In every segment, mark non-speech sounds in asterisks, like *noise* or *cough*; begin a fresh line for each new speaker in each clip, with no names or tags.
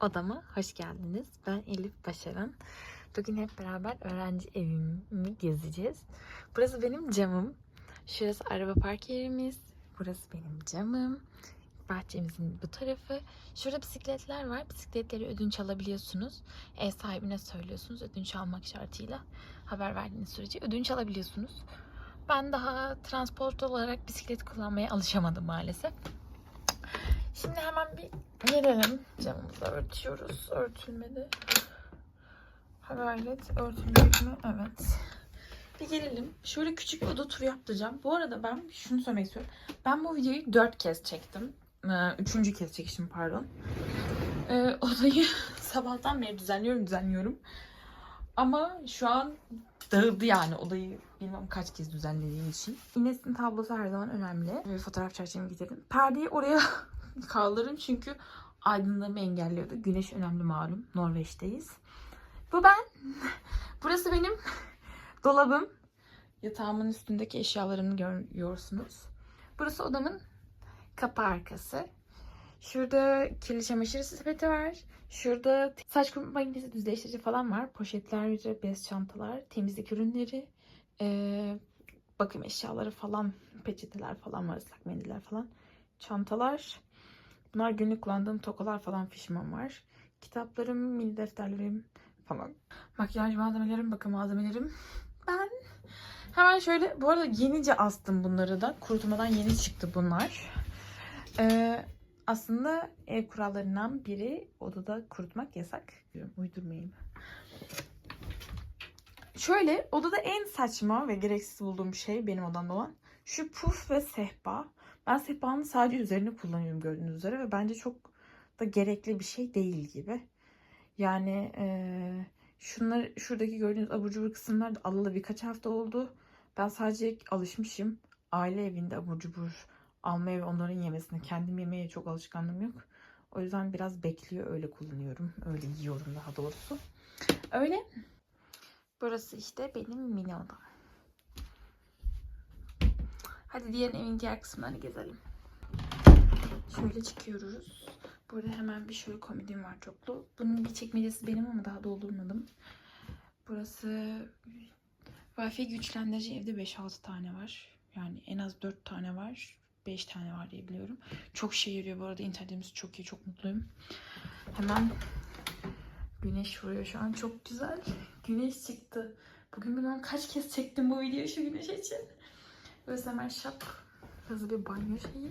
odama hoş geldiniz. Ben Elif Başaran. Bugün hep beraber öğrenci evimi gezeceğiz. Burası benim camım. Şurası araba park yerimiz. Burası benim camım. Bahçemizin bu tarafı. Şurada bisikletler var. Bisikletleri ödünç alabiliyorsunuz. Ev sahibine söylüyorsunuz. Ödünç almak şartıyla haber verdiğiniz sürece ödünç alabiliyorsunuz. Ben daha transport olarak bisiklet kullanmaya alışamadım maalesef. Şimdi hemen bir gelelim. Camımızı örtüyoruz. Örtülmedi. Ha gayret örtülecek mi? Evet. Bir gelelim. Şöyle küçük bir oda turu yaptıracağım. Bu arada ben şunu söylemek istiyorum. Ben bu videoyu dört kez çektim. Ee, Üçüncü kez çekişim pardon. Ee, *laughs* odayı sabahtan beri düzenliyorum düzenliyorum. Ama şu an dağıldı yani odayı bilmem kaç kez düzenlediğim için. İnes'in tablosu her zaman önemli. Ve fotoğraf çerçevemi getirdim. Perdeyi oraya kaldırın çünkü aydınlığımı engelliyordu. Güneş önemli malum. Norveç'teyiz. Bu ben. *laughs* Burası benim *laughs* dolabım. Yatağımın üstündeki eşyalarımı görüyorsunuz. Burası odamın kapı arkası. Şurada kirli çamaşır sepeti var. Şurada saç kurutma makinesi düzleştirici falan var. Poşetler, bez çantalar, temizlik ürünleri, ee, bakım eşyaları falan, peçeteler falan var, ıslak mendiller falan. Çantalar. Bunlar günlük kullandığım tokalar falan fişman var. Kitaplarım, mini defterlerim falan. Makyaj malzemelerim, bakım malzemelerim. Ben hemen şöyle, bu arada yenice astım bunları da. Kurutmadan yeni çıktı bunlar. Ee, aslında ev kurallarından biri odada kurutmak yasak. Uydurmayayım. Şöyle odada en saçma ve gereksiz bulduğum şey benim odamda olan şu puf ve sehpa. Ben sehpanın sadece üzerine kullanıyorum gördüğünüz üzere ve bence çok da gerekli bir şey değil gibi. Yani eee şunlar şuradaki gördüğünüz abur cubur kısımlar da alalı birkaç hafta oldu. Ben sadece alışmışım. Aile evinde abur cubur almaya ve onların yemesine. Kendim yemeye çok alışkanlığım yok. O yüzden biraz bekliyor öyle kullanıyorum. Öyle yiyorum daha doğrusu. Öyle. Burası işte benim mini odam. Hadi diğer evin diğer kısımlarını gezelim. Şöyle çıkıyoruz. Burada hemen bir şöyle komedim var çoklu. Bunun bir çekmecesi benim ama daha doldurmadım. Burası Wi-Fi güçlendirici evde 5-6 tane var. Yani en az 4 tane var. 5 tane var diye biliyorum. Çok şey yarıyor bu arada. internetimiz çok iyi. Çok mutluyum. Hemen güneş vuruyor şu an. Çok güzel. Güneş çıktı. Bugün bilmem kaç kez çektim bu videoyu şu güneş için. Hemen şap. Hızlı bir banyo şeyi.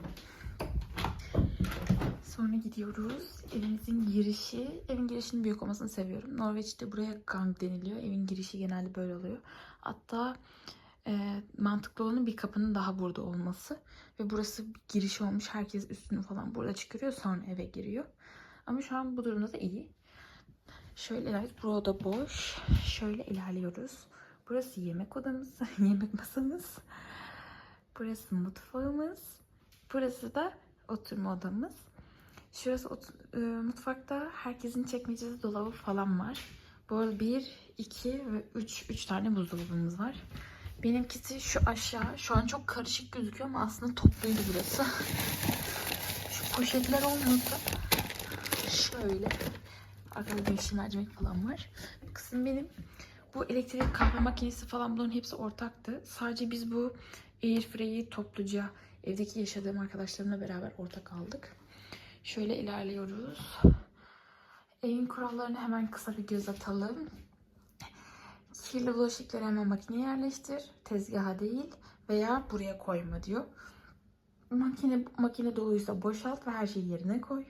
Sonra gidiyoruz. Evimizin girişi. Evin girişinin büyük olmasını seviyorum. Norveç'te buraya gang deniliyor. Evin girişi genelde böyle oluyor. Hatta e, mantıklı olanı bir kapının daha burada olması. Ve burası bir giriş olmuş. Herkes üstünü falan burada çıkarıyor. Sonra eve giriyor. Ama şu an bu durumda da iyi. Şöyle ilerliyoruz. Burada boş. Şöyle ilerliyoruz. Burası yemek odamız. *laughs* yemek masamız. Burası mutfağımız. Burası da oturma odamız. Şurası e, mutfakta herkesin çekmecesi dolabı falan var. Bu arada 1, 2 ve 3 3 tane buzdolabımız var. Benimkisi şu aşağı. Şu an çok karışık gözüküyor ama aslında topluydu burası. *laughs* Şu poşetler olmasa şöyle arkada yeşil mercimek falan var. Bu kısım benim. Bu elektrik kahve makinesi falan bunların hepsi ortaktı. Sadece biz bu Airfryer'i topluca evdeki yaşadığım arkadaşlarımla beraber ortak aldık. Şöyle ilerliyoruz. Evin kurallarını hemen kısa bir göz atalım. Kirli bulaşıkları hemen makineye yerleştir. Tezgaha değil veya buraya koyma diyor. Makine makine doluysa boşalt ve her şeyi yerine koy.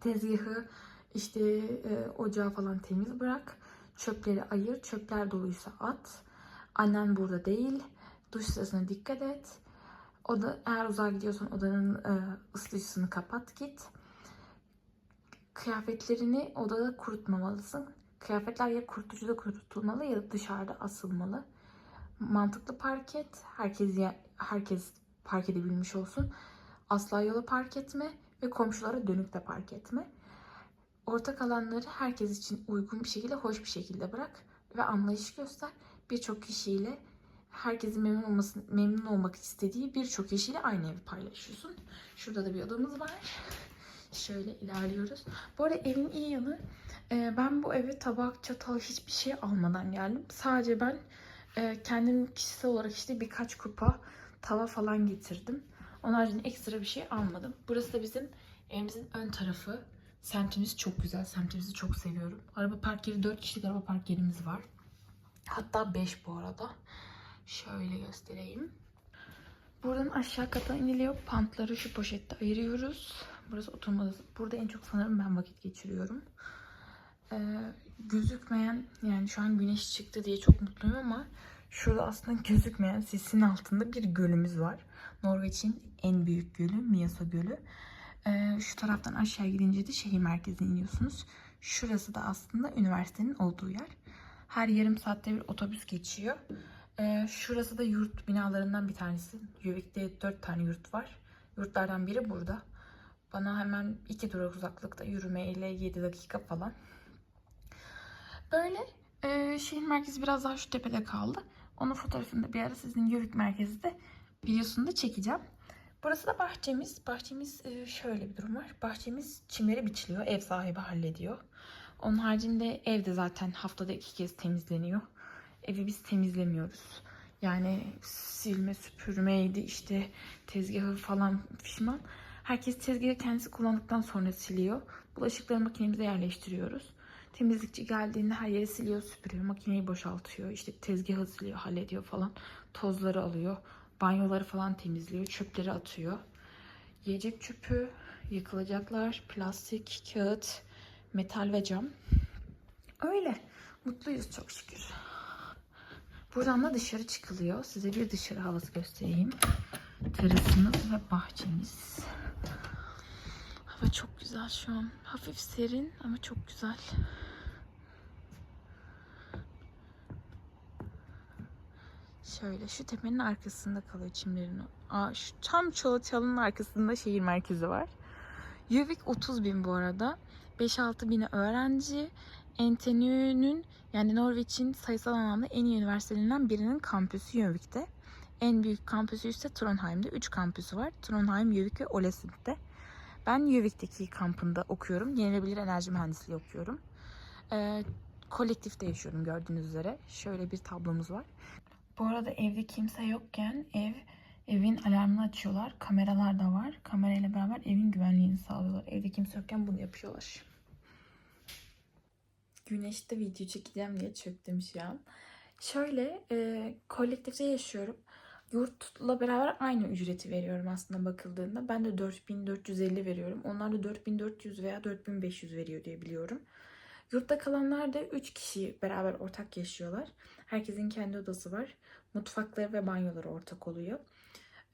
Tezgahı işte e, ocağı falan temiz bırak. Çöpleri ayır. Çöpler doluysa at. Annen burada değil. Duş sırasına dikkat et. Oda, eğer uzağa gidiyorsan odanın e, ısıtıcısını kapat git. Kıyafetlerini odada kurutmamalısın. Kıyafetler ya kurutucuda kurutulmalı ya da dışarıda asılmalı. Mantıklı park et. Herkes herkes park edebilmiş olsun. Asla yola park etme ve komşulara dönük de park etme. Ortak alanları herkes için uygun bir şekilde, hoş bir şekilde bırak ve anlayış göster. Birçok kişiyle herkesin memnun olmasın, memnun olmak istediği birçok kişiyle aynı evi paylaşıyorsun. Şurada da bir odamız var. Şöyle ilerliyoruz. Bu arada evin iyi yanı e, ben bu eve tabak, çatal hiçbir şey almadan geldim. Sadece ben e, kendim kişisel olarak işte birkaç kupa tava falan getirdim. Onun haricinde ekstra bir şey almadım. Burası da bizim evimizin ön tarafı. Semtimiz çok güzel. Semtimizi çok seviyorum. Araba park yeri 4 kişilik araba park yerimiz var. Hatta 5 bu arada. Şöyle göstereyim. Buradan aşağı kata iniliyor. Pantları şu poşette ayırıyoruz. Burası oturma. Burada en çok sanırım ben vakit geçiriyorum. Ee, gözükmeyen yani şu an güneş çıktı diye çok mutluyum ama şurada aslında gözükmeyen sisin altında bir gölümüz var. Norveç'in en büyük gölü Mjøsa Gölü. Ee, şu taraftan aşağı gidince de şehir merkezine iniyorsunuz. Şurası da aslında üniversitenin olduğu yer. Her yarım saatte bir otobüs geçiyor. Ee, şurası da yurt binalarından bir tanesi. Yövik'te dört tane yurt var. Yurtlardan biri burada. Bana hemen iki durak uzaklıkta yürümeyle 7 dakika falan. Böyle e, şehir merkezi biraz daha şu tepede kaldı. Onun fotoğrafını da bir ara sizin Yövik merkezi de videosunu da çekeceğim. Burası da bahçemiz. Bahçemiz e, şöyle bir durum var. Bahçemiz çimleri biçiliyor. Ev sahibi hallediyor. Onun haricinde evde zaten haftada iki kez temizleniyor. Evi biz temizlemiyoruz. Yani silme, süpürmeydi işte tezgahı falan fişman. Herkes tezgahı kendisi kullandıktan sonra siliyor. Bulaşıkları makinemize yerleştiriyoruz. Temizlikçi geldiğinde her yeri siliyor, süpürüyor, makineyi boşaltıyor. İşte tezgahı siliyor, hallediyor falan. Tozları alıyor. Banyoları falan temizliyor, çöpleri atıyor. Yiyecek çöpü, yıkılacaklar, plastik, kağıt, metal ve cam. Öyle. Mutluyuz çok şükür. Buradan da dışarı çıkılıyor. Size bir dışarı havası göstereyim. Terasımız ve bahçemiz. Hava çok güzel şu an. Hafif serin ama çok güzel. Şöyle şu tepenin arkasında kalıyor çimlerin. Aa, şu tam Çolaçalı'nın arkasında şehir merkezi var. Yövik 30 bin bu arada. 5-6 bini öğrenci. NTNU'nun yani Norveç'in sayısal anlamda en iyi üniversitelerinden birinin kampüsü Yövik'te. En büyük kampüsü ise Trondheim'de. 3 kampüsü var. Trondheim, Yövik ve Ålesund'de. Ben Yövik'teki kampında okuyorum. Yenilebilir enerji mühendisliği okuyorum. Ee, kolektifte yaşıyorum gördüğünüz üzere. Şöyle bir tablomuz var. Bu arada evde kimse yokken ev evin alarmını açıyorlar. Kameralar da var. Kamerayla beraber evin güvenliğini sağlıyorlar. Evde kimse yokken bunu yapıyorlar. Güneşte video çekeceğim diye çöktüm şu an. Şöyle e, kolektifte yaşıyorum. Yurtla beraber aynı ücreti veriyorum aslında bakıldığında. Ben de 4450 veriyorum. Onlar da 4400 veya 4500 veriyor diye biliyorum. Yurtta kalanlar da 3 kişi beraber ortak yaşıyorlar. Herkesin kendi odası var. Mutfakları ve banyoları ortak oluyor.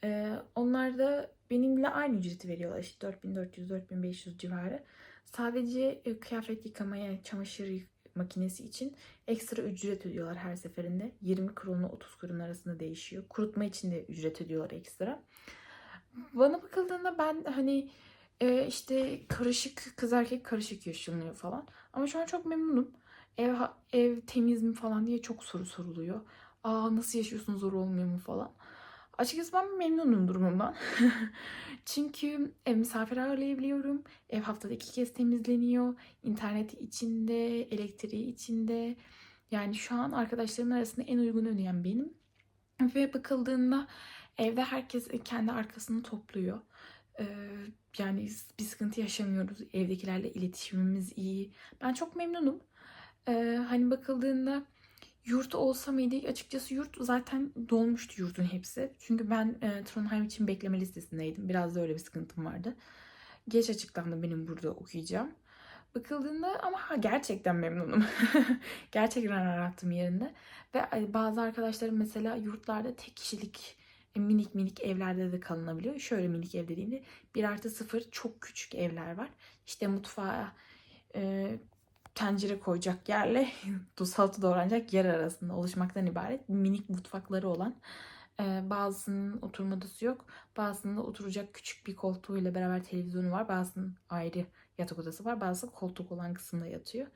Ee, onlar da benimle aynı ücreti veriyorlar. İşte 4400-4500 civarı. Sadece e, kıyafet yıkamaya, çamaşır makinesi için ekstra ücret ödüyorlar her seferinde. 20 kronla 30 kron arasında değişiyor. Kurutma için de ücret ödüyorlar ekstra. Bana bakıldığında ben hani e, işte karışık kız erkek karışık yaşanıyor falan. Ama şu an çok memnunum. Ev, ev temiz mi falan diye çok soru soruluyor. Aa nasıl yaşıyorsun zor olmuyor mu falan. Açıkçası ben memnunum durumumdan. *laughs* Çünkü ev misafir ağırlayabiliyorum. Ev haftada iki kez temizleniyor. İnterneti içinde, elektriği içinde. Yani şu an arkadaşlarımın arasında en uygun ödeyen benim. Ve bakıldığında evde herkes kendi arkasını topluyor. Ee, yani bir sıkıntı yaşamıyoruz. Evdekilerle iletişimimiz iyi. Ben çok memnunum. Ee, hani bakıldığında yurt olsa mıydı? Açıkçası yurt zaten dolmuştu yurtun hepsi. Çünkü ben e, Trondheim için bekleme listesindeydim. Biraz da öyle bir sıkıntım vardı. Geç açıklandı benim burada okuyacağım. Bakıldığında ama ha, gerçekten memnunum. *laughs* gerçekten arattım yerinde. Ve bazı arkadaşlarım mesela yurtlarda tek kişilik e, minik minik evlerde de kalınabiliyor. Şöyle minik ev dediğimde 1 artı 0 çok küçük evler var. İşte mutfağa e, tencere koyacak yerle *laughs* salata doğranacak yer arasında oluşmaktan ibaret minik mutfakları olan e, bazısının oturma odası yok. Bazısında oturacak küçük bir koltuğuyla beraber televizyonu var. Bazısının ayrı yatak odası var. Bazısı koltuk olan kısımda yatıyor.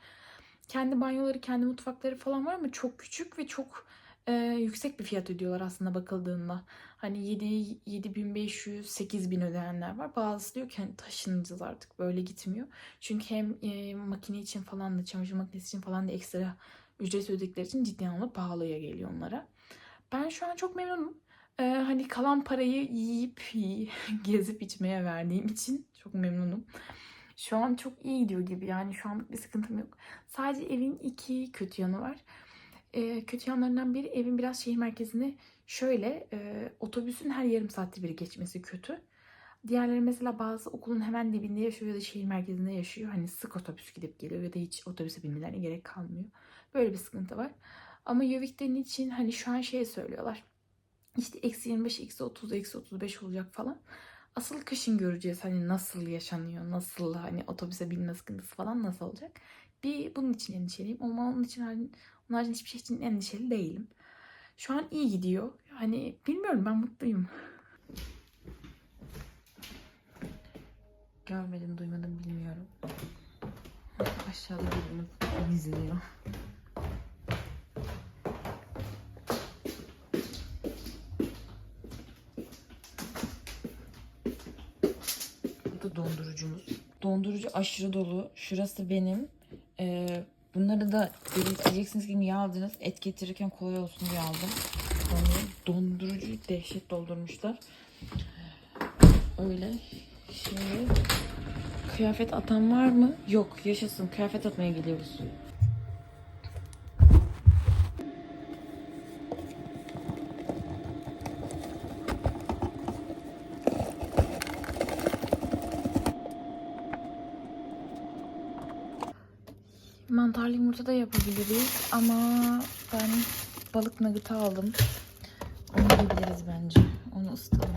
Kendi banyoları, kendi mutfakları falan var ama çok küçük ve çok e, yüksek bir fiyat ödüyorlar aslında bakıldığında. Hani 7 7500 8000 ödeyenler var. Bazısı diyor ki hani taşınacağız artık böyle gitmiyor. Çünkü hem e, makine için falan da çamaşır makinesi için falan da ekstra ücret ödedikleri için ciddi anlamda pahalıya geliyor onlara. Ben şu an çok memnunum. E, hani kalan parayı yiyip *laughs* gezip içmeye verdiğim için çok memnunum. Şu an çok iyi gidiyor gibi yani şu an bir sıkıntım yok. Sadece evin iki kötü yanı var. Ee, kötü yanlarından biri evin biraz şehir merkezinde şöyle e, otobüsün her yarım saatte bir geçmesi kötü. Diğerleri mesela bazı okulun hemen dibinde yaşıyor ya da şehir merkezinde yaşıyor. Hani sık otobüs gidip geliyor ya da hiç otobüse binmelerine gerek kalmıyor. Böyle bir sıkıntı var. Ama Yövik'ten için hani şu an şey söylüyorlar. İşte eksi 25, eksi 30, eksi 35 olacak falan. Asıl kışın göreceğiz hani nasıl yaşanıyor, nasıl hani otobüse binme sıkıntısı falan nasıl olacak. Bir bunun için endişeliyim ama onun için haricinde hiçbir şey için endişeli değilim. Şu an iyi gidiyor. Hani bilmiyorum ben mutluyum. Görmedim, duymadım bilmiyorum. Aşağıda birini izliyor. Bu dondurucumuz. Dondurucu aşırı dolu. Şurası benim. Ee, bunları da diyeceksiniz ki niye aldınız? Et getirirken kolay olsun diye aldım. Dondur- Dondurucuyu dehşet doldurmuşlar. Öyle. Şimdi kıyafet atan var mı? Yok yaşasın. Kıyafet atmaya gidiyoruz. Mantarlı yumurta da yapabiliriz ama ben balık nugget'ı aldım. Onu yiyebiliriz bence. Onu ısıtalım.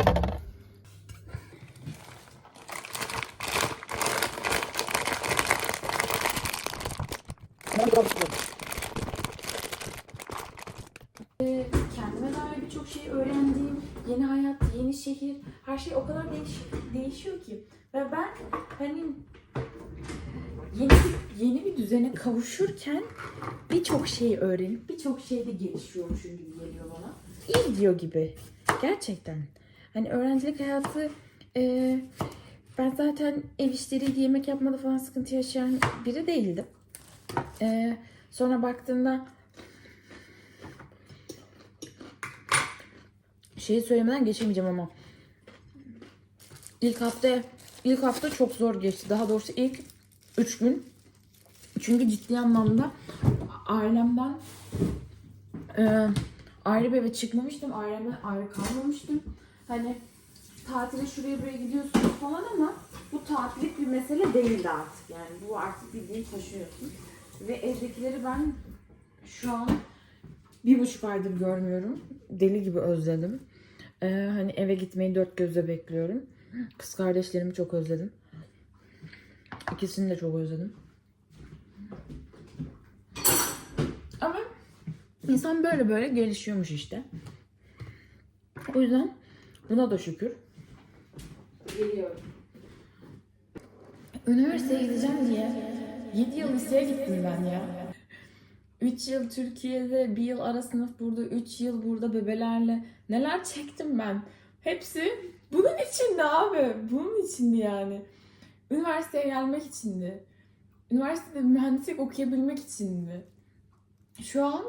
Ee, Kendime dair birçok şey öğrendiğim, yeni hayat, yeni şehir, her şey o kadar değiş- değişiyor ki. Ve ben hani yeni bir, yeni bir düzene kavuşurken birçok şey öğrenip birçok şeyde gelişiyormuşum gibi geliyor bana. İyi gidiyor gibi. Gerçekten. Hani öğrencilik hayatı e, ben zaten ev işleriydi, yemek yapmada falan sıkıntı yaşayan biri değildim. E, sonra baktığımda şeyi söylemeden geçemeyeceğim ama ilk hafta ilk hafta çok zor geçti. Daha doğrusu ilk 3 gün. Çünkü ciddi anlamda ailemden e, ayrı bir eve çıkmamıştım. Ailemden ayrı kalmamıştım. Hani tatile şuraya buraya gidiyorsunuz falan ama bu tatillik bir mesele değildi artık. Yani bu artık bildiğin taşıyorsun. Ve evdekileri ben şu an bir buçuk aydır görmüyorum. Deli gibi özledim. Ee, hani eve gitmeyi dört gözle bekliyorum. Kız kardeşlerimi çok özledim. İkisini de çok özledim. Ama insan böyle böyle gelişiyormuş işte. O yüzden buna da şükür.
Geliyorum.
Üniversiteye gideceğim diye 7 yıl liseye gittim ben ya. 3 yıl Türkiye'de, 1 yıl ara sınıf burada, 3 yıl burada bebelerle. Neler çektim ben. Hepsi bunun içindi abi. Bunun içindi yani. Üniversiteye gelmek içindi. Üniversitede mühendislik okuyabilmek içindi. Şu an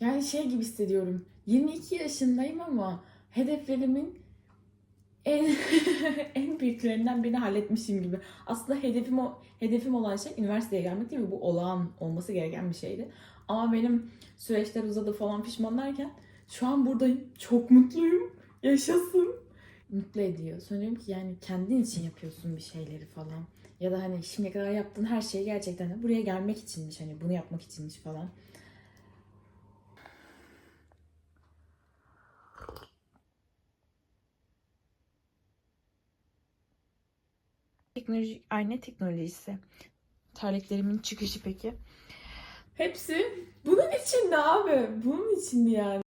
yani şey gibi hissediyorum. 22 yaşındayım ama hedeflerimin en *laughs* en büyüklerinden birini halletmişim gibi. Aslında hedefim o hedefim olan şey üniversiteye gelmek değil mi? Bu olağan olması gereken bir şeydi. Ama benim süreçler uzadı falan pişman derken şu an buradayım. Çok mutluyum. Yaşasın. Mutlu ediyor. Sonra diyorum ki yani kendin için yapıyorsun bir şeyleri falan. Ya da hani şimdiye kadar yaptığın her şey gerçekten de buraya gelmek içinmiş. Hani bunu yapmak içinmiş falan. Teknoloji, ayna teknolojisi. Terliklerimin çıkışı peki. Hepsi bunun içinde abi. Bunun içinde yani.